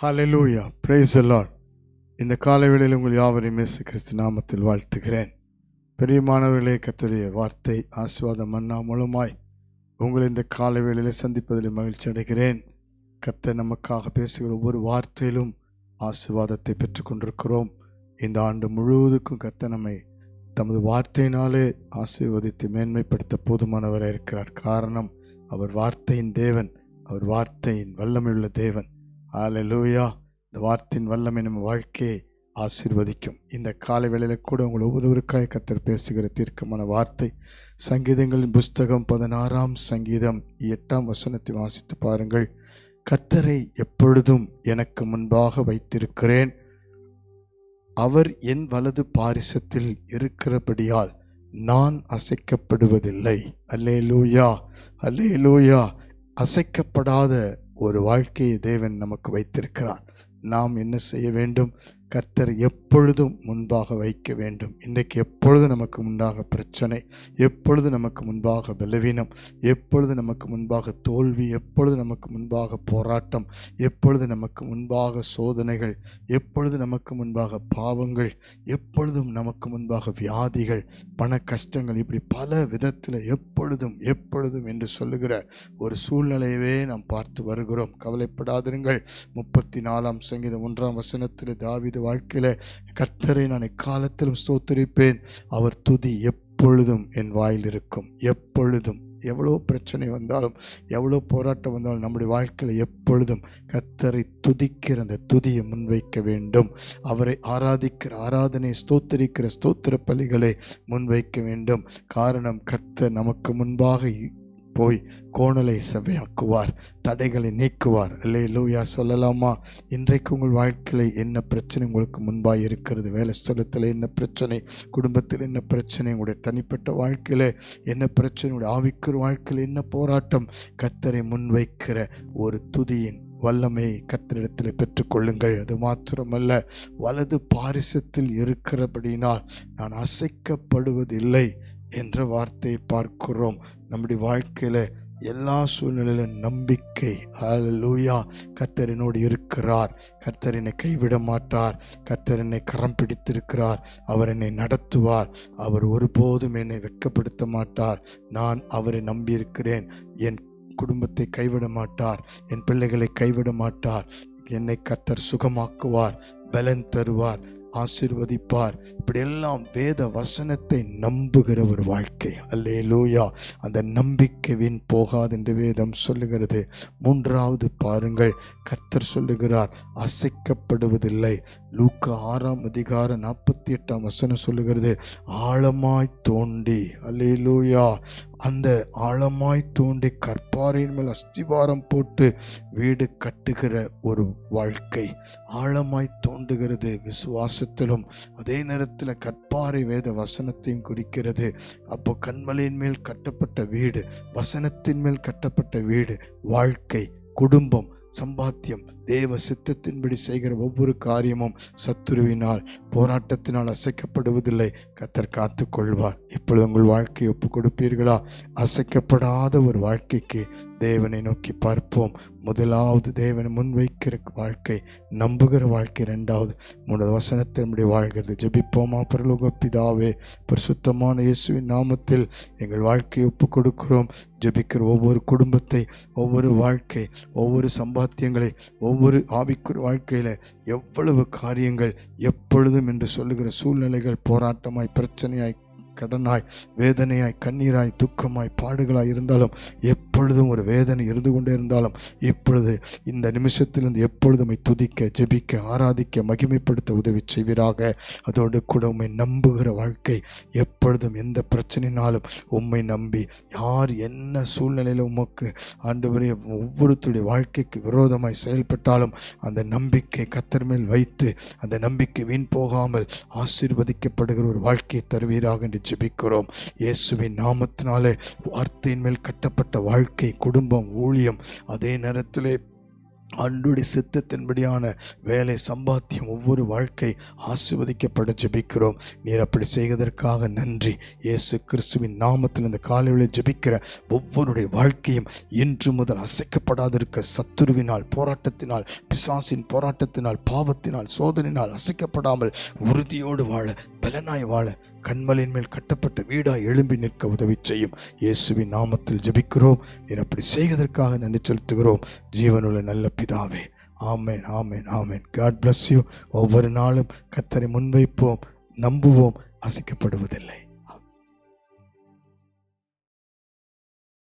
Hallelujah praise the lord. இந்த காலைவேளையில் உங்கள் யாவரையும் இயேசு கிறிஸ்து நாமத்தில் வாழ்த்துகிறேன். பெரியமானவர்களே கத்துடைய வார்த்தை ஆசிர்வாத மன்னா மூலமாய் உங்களை இந்த காலவேளையில் சந்திப்பதில் மகிழ்ச்சி அடைகிறேன். கத்தை நமக்காக பேசுகிற ஒவ்வொரு வார்த்தையிலும் ஆசிர்வாதத்தை பெற்றுக்கொண்டிருக்கிறோம். இந்த ஆண்டு முழுவதுக்கும் கத்த நம்மை தமது வார்த்தையினாலே ஆசீர்வதித்து மேன்மைப்படுத்த போதுமானவராக இருக்கிறார் காரணம் அவர் வார்த்தையின் தேவன் அவர் வார்த்தையின் வல்லமையுள்ள தேவன். ஹalleluya. இந்த வார்த்தையின் வல்லமை நம்ம வாழ்க்கையை ஆசீர்வதிக்கும். இந்த காலை வேளையில் கூட உங்கள் ஒவ்வொருவருக்காய் கத்தர் பேசுகிற தீர்க்கமான வார்த்தை சங்கீதங்களின் புஸ்தகம் பதினாறாம் சங்கீதம் எட்டாம் வசனத்தை வாசித்து பாருங்கள். கத்தரை எப்பொழுதும் எனக்கு முன்பாக வைத்திருக்கிறேன். அவர் என் வலது பாரிசத்தில் இருக்கிறபடியால் நான் அசைக்கப்படுவதில்லை. அல்லேலூயா அல்லேலூயா அசைக்கப்படாத ஒரு வாழ்க்கையை தேவன் நமக்கு வைத்திருக்கிறார். நாம் என்ன செய்ய வேண்டும்? கர்த்தர் எப்பொழுதும் முன்பாக வைக்க வேண்டும். இன்றைக்கு எப்பொழுது நமக்கு முன்பாக பிரச்சனை எப்பொழுது நமக்கு முன்பாக பலவீனம் எப்பொழுது நமக்கு முன்பாக தோல்வி எப்பொழுது நமக்கு முன்பாக போராட்டம் எப்பொழுது நமக்கு முன்பாக சோதனைகள் எப்பொழுது நமக்கு முன்பாக பாவங்கள் எப்பொழுதும் நமக்கு முன்பாக வியாதிகள் பண கஷ்டங்கள் இப்படி பல விதத்தில் எப்பொழுதும் எப்பொழுதும் என்று சொல்லுகிற ஒரு சூழ்நிலையவே நாம் பார்த்து வருகிறோம். கவலைப்படாதிருங்கள். முப்பத்தி நாலாம் சங்கீதம் ஒன்றாம் வசனத்தில் தாவித வாழ்க்கையில் கர்த்தரை நான் எக்காலத்திலும் ஸ்தோத்தரிப்பேன். அவர் துதி எப்பொழுதும் என் வாயில் இருக்கும். எப்பொழுதும். எவ்வளோ பிரச்சனை வந்தாலும் எவ்வளோ போராட்டம் வந்தாலும் நம்முடைய வாழ்க்கையில் எப்பொழுதும் கர்த்தரை துதிக்கிற அந்த துதியை முன்வைக்க வேண்டும். அவரை ஆராதிக்கிற ஆராதனை ஸ்தோத்தரிக்கிற ஸ்தோத்திர பலிகளை முன்வைக்க வேண்டும். காரணம் கர்த்தர் நமக்கு முன்பாக போய் கோணலை செவையாக்குவார் தடைகளை நீக்குவார். இல்லை லூயா சொல்லலாமா? இன்றைக்கு உங்கள் வாழ்க்கையில் என்ன பிரச்சனை உங்களுக்கு முன்பாக இருக்கிறது? வேலை ஸ்தலத்தில் என்ன பிரச்சனை? குடும்பத்தில் என்ன பிரச்சனை? உங்களுடைய தனிப்பட்ட வாழ்க்கையில் என்ன பிரச்சனை? உங்களுடைய ஆவிக்குற வாழ்க்கையில் என்ன போராட்டம்? கத்தரை முன்வைக்கிற ஒரு துதியின் வல்லமையை கத்தரிடத்தில் பெற்றுக்கொள்ளுங்கள். அது மாத்திரமல்ல வலது பாரிசத்தில் இருக்கிறபடினால் நான் அசைக்கப்படுவதில்லை. என்ற வார்த்தையை பார்க்கிறோம். நம்முடைய வாழ்க்கையில் எல்லா சூழ்நிலையிலும் நம்பிக்கை. லூயா கர்த்தரினோடு இருக்கிறார். கர்த்தர் என்னை கைவிட மாட்டார். கர்த்தர் என்னை கரம் பிடித்திருக்கிறார். அவர் என்னை நடத்துவார். அவர் ஒருபோதும் என்னை வெட்கப்படுத்த மாட்டார். நான் அவரை நம்பியிருக்கிறேன். என் குடும்பத்தை கைவிட மாட்டார். என் பிள்ளைகளை கைவிட மாட்டார். என்னை கர்த்தர் சுகமாக்குவார். பலன் தருவார். ஆசிர்வதிப்பார். இப்படியெல்லாம் வேத வசனத்தை நம்புகிற ஒரு வாழ்க்கை. அல்லே லூயா அந்த நம்பிக்கை வீண் போகாது என்று வேதம் சொல்லுகிறது. மூன்றாவது பாருங்கள். கர்த்தர் சொல்லுகிறார் அசைக்கப்படுவதில்லை. லூக்கா ஆறாம் அதிகாரம் நாற்பத்தி எட்டாம் வசனம் சொல்லுகிறது ஆழமாய் தோண்டி. அல்லேலூயா. அந்த ஆழமாய் தோண்டி கற்பாறையின் மேல் அஸ்திவாரம் போட்டு வீடு கட்டுகிற ஒரு வாழ்க்கை. ஆழமாய் தோண்டுகிறது விசுவாசத்திலும் அதே நேரத்தில் கற்பாறை வேத வசனத்தையும் குறிக்கிறது. அப்போ கண்மலையின் மேல் கட்டப்பட்ட வீடு வசனத்தின் மேல் கட்டப்பட்ட வீடு வாழ்க்கை குடும்பம் சம்பாத்தியம் தேவ சித்தத்தின்படி செய்கிற ஒவ்வொரு காரியமும் சத்துருவினால் போராட்டத்தினால் அசைக்கப்படுவதில்லை. கத்தர் காத்து கொள்வார் இப்பொழுது உங்கள் வாழ்க்கையை ஒப்பு கொடுப்பீர்களா அசைக்கப்படாத ஒரு வாழ்க்கைக்கு தேவனை நோக்கி பார்ப்போம். முதலாவது தேவனை முன்வைக்கிற வாழ்க்கை நம்புகிற வாழ்க்கை ரெண்டாவது மூணாவது வசனத்தை நம்முடைய வாழ்கிறது. ஜபிப்போமா பரலோக பிதாவே பரிசுத்தமான இயேசுவின் நாமத்தில் எங்கள் வாழ்க்கையை ஒப்பு கொடுக்கிறோம் ஜெபிக்கிற ஒவ்வொரு குடும்பத்தை ஒவ்வொரு வாழ்க்கை ஒவ்வொரு சம்பாத்தியங்களை ஒவ்வொரு ஆவிக்குரு வாழ்க்கையில் எவ்வளவு காரியங்கள் எப்பொழுதும் என்று சொல்லுகிற சூழ்நிலைகள் போராட்டமாய் பிரச்சனையாய் கடனாய் வேதனையாய் கண்ணீராய் துக்கமாய் பாடுகளாய் இருந்தாலும் எப் எப்பொழுதும் ஒரு வேதனை இருந்து கொண்டே இருந்தாலும் இப்பொழுது இந்த நிமிஷத்திலிருந்து எப்பொழுதும் துதிக்க ஜெபிக்க ஆராதிக்க மகிமைப்படுத்த உதவி செய்வீராக. அதோடு கூட உண்மை நம்புகிற வாழ்க்கை எப்பொழுதும் எந்த பிரச்சனைனாலும் உம்மை நம்பி யார் என்ன சூழ்நிலையில் உமக்கு ஆண்டவரே ஒவ்வொருத்தருடைய வாழ்க்கைக்கு விரோதமாய் செயல்பட்டாலும் அந்த நம்பிக்கை கத்தர் மேல் வைத்து அந்த நம்பிக்கை வீண் போகாமல் ஆசீர்வதிக்கப்படுகிற ஒரு வாழ்க்கையை தருவீராக என்று ஜெபிக்கிறோம். இயேசுவின் நாமத்தினாலே வார்த்தையின் மேல் கட்டப்பட்ட வாழ்க்கை வாழ்க்கை குடும்பம் ஊழியம் அதே நேரத்திலே அன்றுடைய சித்தத்தின்படியான வேலை சம்பாத்தியம் ஒவ்வொரு வாழ்க்கை ஆசிர்வதிக்கப்பட ஜெபிக்கிறோம். நீர் அப்படி செய்வதற்காக நன்றி. இயேசு கிறிஸ்துவின் நாமத்தில் இந்த காலையில் ஜெபிக்கிற ஒவ்வொருடைய வாழ்க்கையும் இன்று முதல் அசைக்கப்படாதிருக்க சத்துருவினால் போராட்டத்தினால் பிசாசின் போராட்டத்தினால் பாவத்தினால் சோதனையினால் அசைக்கப்படாமல் உறுதியோடு வாழ பலனாய் வாழ கண்மலின் மேல் கட்டப்பட்ட வீடாய் எழும்பி நிற்க உதவி செய்யும் இயேசுவின் நாமத்தில் ஜெபிக்கிறோம். நீர் அப்படி செய்வதற்காக நன்றி செலுத்துகிறோம். ஜீவனுள்ள நல்ல பிதாவே ஆமேன் ஆமேன் ஆமேன். காட் பிளஸ் யூ ஒவ்வொரு நாளும் கத்தரை முன்வைப்போம் நம்புவோம் அசைக்கப்படுவதில்லை.